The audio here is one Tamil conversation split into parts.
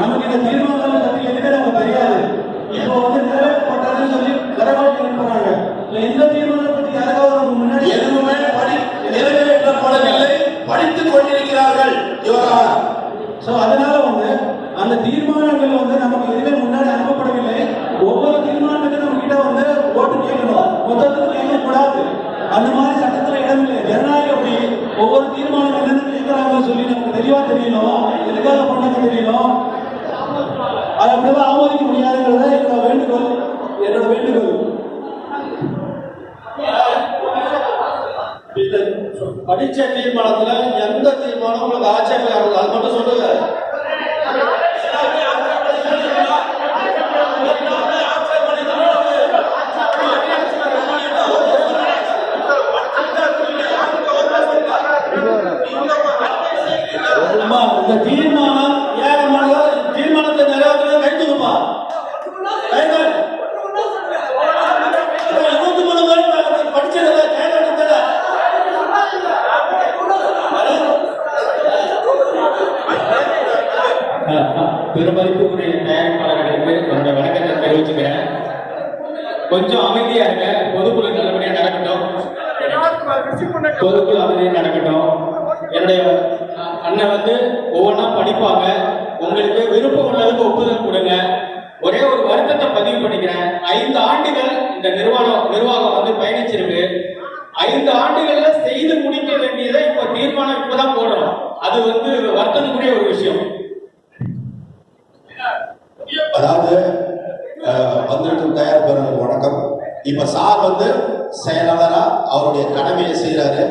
பொதுக்குழுல நிறைவேற்றப்பட்டதுன்னு சொல்றாங்க நமக்கு இந்த தீர்மானங்களை பத்தி எதுவுமே நமக்கு தெரியாது? இப்போ வந்து நிறைவேற்றப்பட்டதுன்னு சொல்லி கரவாட்டி அனுப்புறாங்க. இல்ல இந்த தீர்மானத்தை பத்தி யாராவது முன்னாடி எதுவுமே படி நிறைவேற்றப்படவில்லை படித்துக் கொண்டிருக்கிறார்கள் யுவரா ஸோ அதனால வந்து அந்த தீர்மானங்கள் வந்து நமக்கு எதுவுமே முன்னாடி அனுப்பப்படவில்லை. ஒவ்வொரு தீர்மானத்துக்கும் நம்ம கிட்ட வந்து ஓட்டு கேட்கணும். மொத்தத்துக்கு கேட்கக்கூடாது அந்த மாதிரி சட்டத்தில் இடம் இல்லை. ஜனநாயகம் அப்படி ஒவ்வொரு தீர்மானம் என்னென்ன கேட்கறாங்கன்னு சொல்லி நமக்கு தெளிவா தெரியணும். எதுக்காக பண்ணாங்க தெரியணும். அதை அப்படிதான் ஆமோதிக்க முடியாதுங்கிறத என்னோட வேண்டுகோள் என்னோட வேண்டுகோள். படிச்ச தீர்மானத்துல எந்த தீர்மானம் உங்களுக்கு ஆட்சேபம் அது மட்டும் சொல்லுங்க. தீர்மானம் பெருமதிப்புக்குரிய தயாரிப்பாளர்களுக்கு என்னோட வணக்கத்தை தெரிவிச்சுக்கிறேன். கொஞ்சம் அமைதியா இருங்க. பொதுக்குழு நல்லபடியா நடக்கட்டும். பொதுக்குழு அமைதியா நடக்கட்டும். என்னுடைய அண்ணன் வந்து ஒவ்வொன்றா படிப்பாங்க. உங்களுக்கு விருப்பம் உள்ளதுக்கு ஒப்புதல் கொடுங்க. ஒரே ஒரு வருத்தத்தை பதிவு பண்ணிக்கிறேன். ஐந்து ஆண்டுகள் இந்த நிர்வாகம் நிர்வாகம் வந்து பயணிச்சிருக்கு. ஐந்து ஆண்டுகள்ல செய்த முடிக்க வேண்டியதை இப்ப தீர்மானம் இப்பதான் போடுறோம் அது வந்து வருத்தத்துக்குரிய ஒரு விஷயம் அதாவது அஹ், வந்திருக்கும் தயாரிப்பாளருக்கு வணக்கம் இப்ப சார் வந்து செயலாளரா அவருடைய கடமையை செய்யறாரு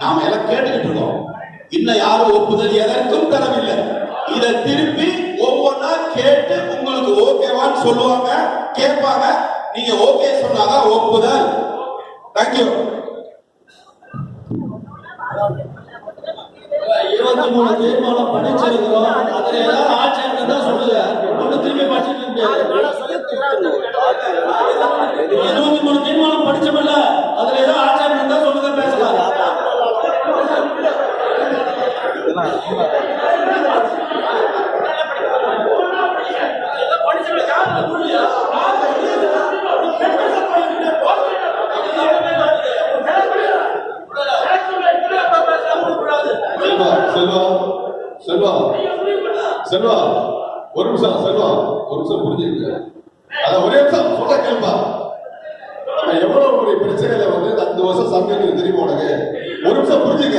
நாம எல்லாம் கேட்டுக்கிட்டு இருக்கோம். இன்னும் யாரும் ஒப்புதல் எதற்கும் தரவில்லை இதை திருப்பி ஒவ்வொன்றா கேட்டு உங்களுக்கு ஓகேவான்னு சொல்லுவாங்க. கேட்பாங்க. நீங்க ஓகே சொன்னாதான் ஒப்புதல். தேங்க்யூ இருபத்தி மூணு தீர்மானம் படிச்சிருக்கிறோம். அதுல ஏதாவது ஆட்சேபம் தான் சொல்லுங்க. ஒண்ணு திரும்பி படிச்சுட்டு இருபத்தி மூணு தீர்மானம் படிச்சோம்ல அதுல ஏதாவது ஆட்சேபம் தான் சொல்லுங்க பேசலாம் செல்வா செல்வா செல்வா செல்வா ஒரு நிமிஷம் செல்வா ஒரு நிமிஷம் புரிஞ்சுக்க அத ஒரே நிமிஷம் சொல்ல கேள்பா நம்ம எவ்வளவு பெரிய பிரச்சனையில வந்து அஞ்சு வருஷம் சமையல் தெரியுமா உனக்கு? ஒரு நிமிஷம் புரிஞ்சுக்க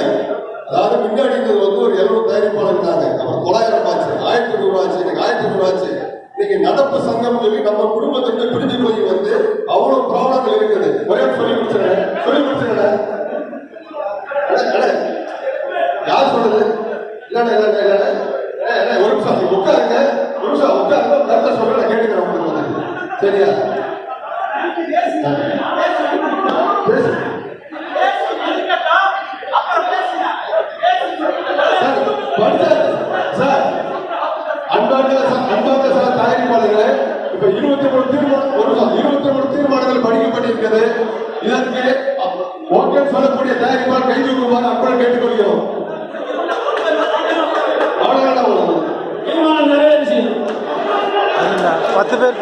அதாவது முன்னாடி வந்து ஒரு எழுநூறு தயாரிப்பாளர் இருந்தாங்க. அப்புறம் தொள்ளாயிரம் ஆச்சு ஆயிரத்தி நூறு ஆச்சு எனக்கு ஆயிரத்தி நூறு ஆச்சு. இன்னைக்கு நடப்பு சங்கம் சொல்லி நம்ம குடும்பத்துக்கு பிரிஞ்சு போய் வந்து அவ்வளவு ப்ராப்ளங்கள் இருக்குது. ஒரே சொல்லி முடிச்சு சார், அன்பார்ந்த அன்பார்ந்த சார் தயாரிப்பாளர்களே, இப்ப இருபத்தி மூணு தீர்மானம் ஒரு இருபத்தி மூணு தீர்மானங்கள் படிக்கப்பட்டிருக்கிறது இதற்கு ஓகே சொல்லக்கூடிய தயாரிப்பாளர் கை தூக்குமாறு அப்புறம் கேட்டுக்கொள்கிறோம் பத்து பேர்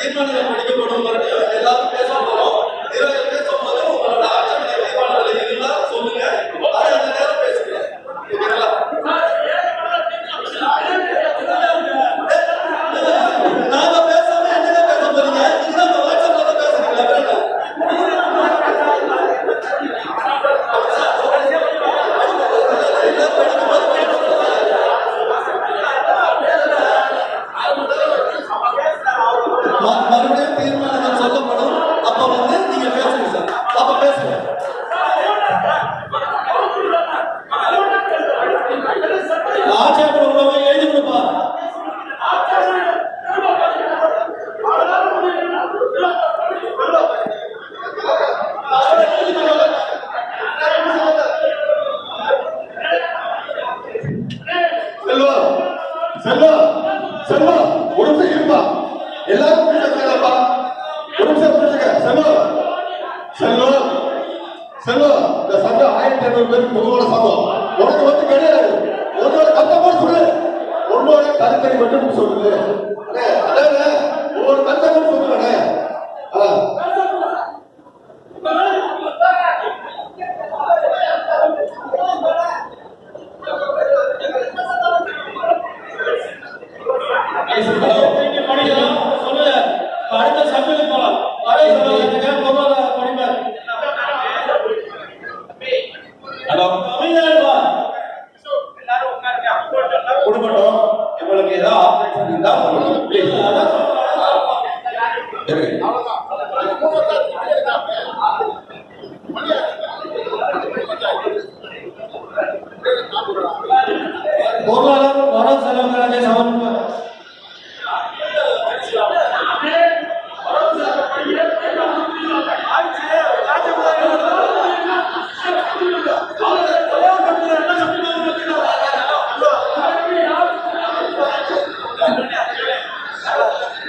தீர்மானம் படிக்கப்படும் வரை செல்வா செல்வா ஒரு நிமிஷம் இருப்பா. எல்லாரும் புரிஞ்சுக்கலப்பா ஒரு நிமிஷம் புரிஞ்சுக்க செல்வா செல்வா செல்வா இந்த சங்கம் ஆயிரத்தி ஐநூறு பேருக்கு பொதுவான சங்கம். உனக்கு வந்து கிடையாது. உன்னோட கருத்தமா சொல்லு. உன்னோட கருத்தை மட்டும் சொல்லுது. அண்ணே, அண்ணே, உன்னோட கருத்தை சொல்லுங்க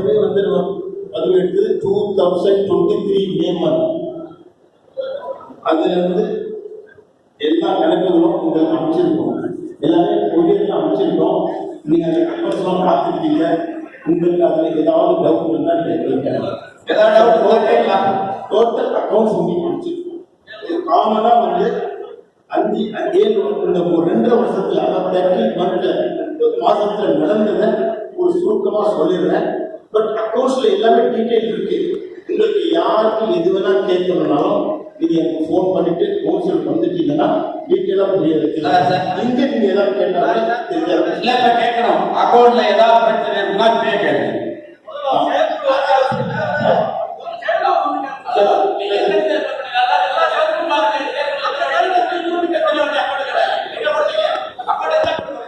எலெக்ஷன் வந்துடுவோம் வந்து நம்ம எடுத்தது two thousand twenty three May month வந்து எல்லா கணக்குகளும் உங்களுக்கு அமைச்சிருக்கோம். எல்லாமே கொரியர்ல அமைச்சிருக்கோம். நீங்கள் அந்த கம்பெல்லாம் பார்த்துருக்கீங்க. உங்களுக்கு அதில் ஏதாவது டவுட் இருந்தால் கேட்குறீங்க ஏதாவது doubt டோட்டல் அக்கௌண்ட்ஸ் உங்களுக்கு அமைச்சிருக்கோம். காமனாக வந்து அஞ்சு ஏழு இந்த ஒரு ரெண்டரை வருஷத்தில் அதாவது தேர்ட்டி மந்த்ல மாதத்தில் நடந்ததை ஒரு சுருக்கமாக சொல்லிடுறேன். பட் அக்கௌண்ட்ஸ்ல எல்லாமே டீட்டெயில் இருக்கு. உங்களுக்கு யாருக்கு எது வேணா கேட்கணும்னாலும் நீங்க எனக்கு ஃபோன் பண்ணிட்டு கவுன்சில் வந்துட்டீங்கன்னா டீட்டெயிலா புரிய வைக்கலாம். இங்க நீங்க ஏதாவது கேட்டாலும் தெரியாது. இல்ல இப்ப கேட்கணும். அக்கௌண்ட்ல ஏதாவது பிரச்சனை இருந்தா கேட்கணும்